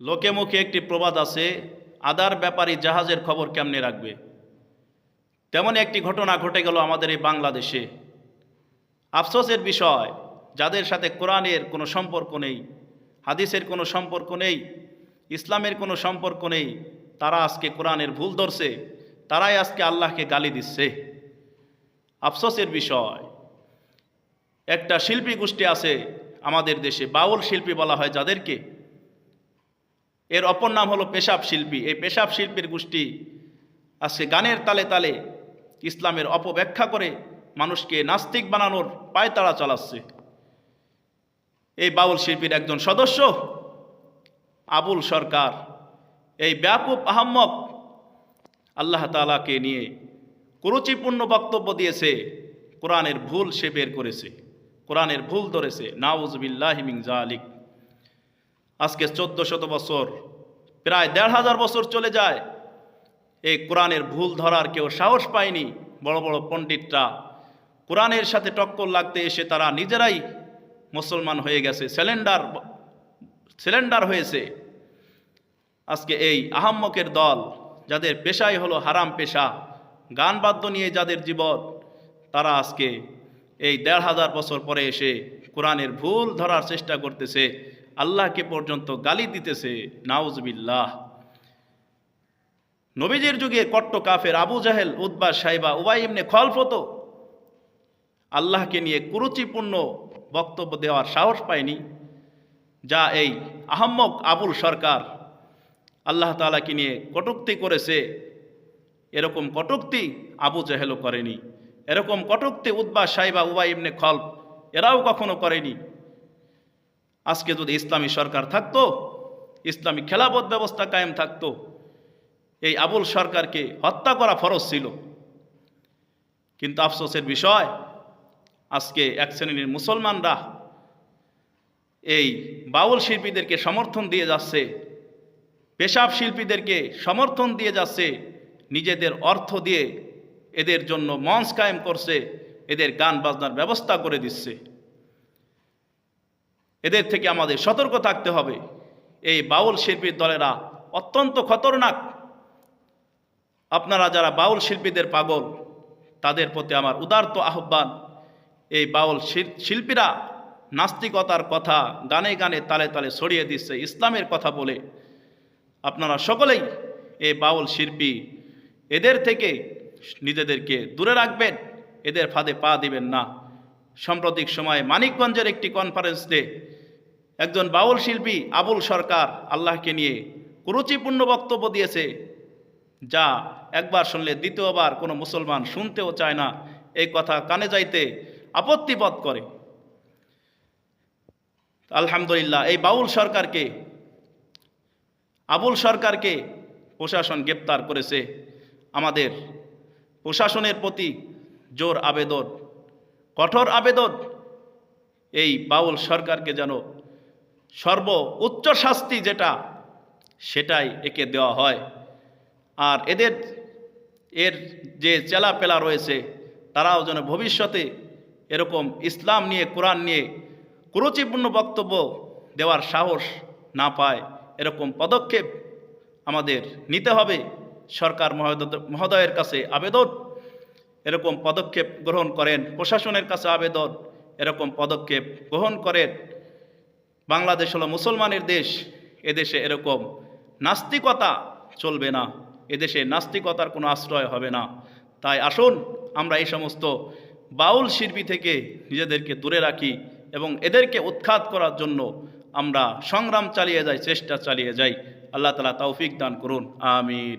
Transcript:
লোকে মুখে একটি প্রবাদ আছে, আদার ব্যাপারী জাহাজের খবর কেমনে রাখবে? তেমন একটি ঘটনা ঘটে গেল আমাদের এই বাংলাদেশে। আফসোসের বিষয়, যাদের সাথে কোরআনের কোনো সম্পর্ক নেই, হাদিসের কোনো সম্পর্ক নেই, ইসলামের কোনো সম্পর্ক নেই, তারা আজকে কোরআনের ভুল ধরছে, তারাই আজকে আল্লাহকে গালি দিচ্ছে। আফসোসের বিষয়, একটা শিল্পী গোষ্ঠী আছে আমাদের দেশে, বাউল শিল্পী বলা হয় যাদেরকে এর অপর নাম হলো পেশাব শিল্পী। এই পেশাব শিল্পীর গোষ্ঠী আজকে গানের তালে তালে ইসলামের অপব্যাখ্যা করে মানুষকে নাস্তিক বানানোর পায়তাড়া চালাচ্ছে। এই বাউল শিল্পীর একজন সদস্য আবুল সরকার। এই ব্যাকুব আহম্মক আল্লাহ তালাকে নিয়ে কুরুচিপূর্ণ বক্তব্য দিয়েছে, কোরআনের ভুল সে বের করেছে, কোরআনের ভুল ধরেছে। নাউজবিল্লাহিমিং জালিক আজকে চোদ্দ শত বছর, প্রায় দেড় হাজার বছর চলে যায়। এই কোরআনের ভুল ধরার কেউ সাহস পায়নি বড় বড় পণ্ডিতরা। কোরআনের সাথে টক্কর লাগতে এসে তারা নিজেরাই মুসলমান হয়ে গেছে, সিলিন্ডার সিলিন্ডার হয়েছে। আজকে এই আহাম্মকের দল, যাদের পেশাই হলো হারাম পেশা, গান বাদ্য নিয়ে যাদের জীবন, তারা আজকে এই দেড় হাজার বছর পরে এসে কোরআনের ভুল ধরার চেষ্টা করতেছে। আল্লাহকে পর্যন্ত গালি দিতেছে, নাউজবিল্লাহ। নবীজের যুগে কট্ট কাফের আবু জাহেল উদ্বা সাইবা, উবাই ইমনে খলফত আল্লাহকে নিয়ে কুরুচিপূর্ণ বক্তব্য দেওয়ার সাহস পায়নি, যা এই আহম্মক আবুল সরকার আল্লাহ তালাকে নিয়ে কটুক্তি করেছে। এরকম কটুক্তি আবু জাহেলও করেনি। এরকম কটুক্তি উদ্বা সাইবা, উবাই ইমনে খলফ এরাও কখনো করেনি। আজকে যদি ইসলামী সরকার থাকতো, ইসলামী খেলাপথ ব্যবস্থা কায়েম থাকতো, এই আবুল সরকারকে হত্যা করা ফরজ ছিল। কিন্তু আফসোসের বিষয়, আজকে এক শ্রেণির মুসলমানরা এই বাউল শিল্পীদেরকে সমর্থন দিয়ে যাচ্ছে, পেশাব শিল্পীদেরকে সমর্থন দিয়ে যাচ্ছে, নিজেদের অর্থ দিয়ে এদের জন্য মঞ্চ কায়েম করছে, এদের গান বাজনার ব্যবস্থা করে দিচ্ছে। এদের থেকে আমাদের সতর্ক থাকতে হবে। এই বাউল শিল্পীর দলেরা অত্যন্ত খতরনাক। আপনারা যারা বাউল শিল্পীদের পাগল, তাদের প্রতি আমার উদার্ত আহ্বান, এই বাউল শিল্পীরা নাস্তিকতার কথা গানে গানে তালে তালে ছড়িয়ে দিচ্ছে, ইসলামের কথা বলে। আপনারা সকলেই এই বাউল শিল্পী, এদের থেকে নিজেদেরকে দূরে রাখবেন, এদের ফাঁদে পা দিবেন না। সাম্প্রতিক সময়ে মানিকগঞ্জের একটি কনফারেন্স কনফারেন্সে একজন বাউল শিল্পী আবুল সরকার আল্লাহকে নিয়ে কুরুচিপূর্ণ বক্তব্য দিয়েছে, যা একবার শুনলে দ্বিতীয়বার কোনো মুসলমান শুনতেও চায় না, এই কথা কানে যাইতে আপত্তিবোধ করে। আলহামদুলিল্লাহ, এই বাউল সরকারকে, আবুল সরকারকে প্রশাসন গ্রেপ্তার করেছে। আমাদের প্রশাসনের প্রতি জোর আবেদন। কঠোর আবেদন। এই বাউল সরকারকে যেন সর্ব উচ্চ শাস্তি যেটা, সেটাই একে দেওয়া হয়। আর এদের, এর যে চেলাপেলা রয়েছে, তারাও যেন ভবিষ্যতে এরকম ইসলাম নিয়ে, কোরআন নিয়ে কুরুচিপূর্ণ বক্তব্য দেওয়ার সাহস না পায়, এরকম পদক্ষেপ আমাদের নিতে হবে। সরকার মহোদয়ের কাছে আবেদন। এরকম পদক্ষেপ গ্রহণ করেন। প্রশাসনের কাছে আবেদন, এরকম পদক্ষেপ গ্রহণ করেন। বাংলাদেশ হলো মুসলমানের দেশ, এদেশে এরকম নাস্তিকতা চলবে না, এদেশে নাস্তিকতার কোনো আশ্রয় হবে না। তাই আসুন, আমরা এই সমস্ত বাউল শিল্পী থেকে নিজেদেরকে দূরে রাখি এবং এদেরকে উৎখাত করার জন্য আমরা সংগ্রাম চালিয়ে যাই, চেষ্টা চালিয়ে যাই। আল্লাহ তালা তৌফিক দান করুন। আমির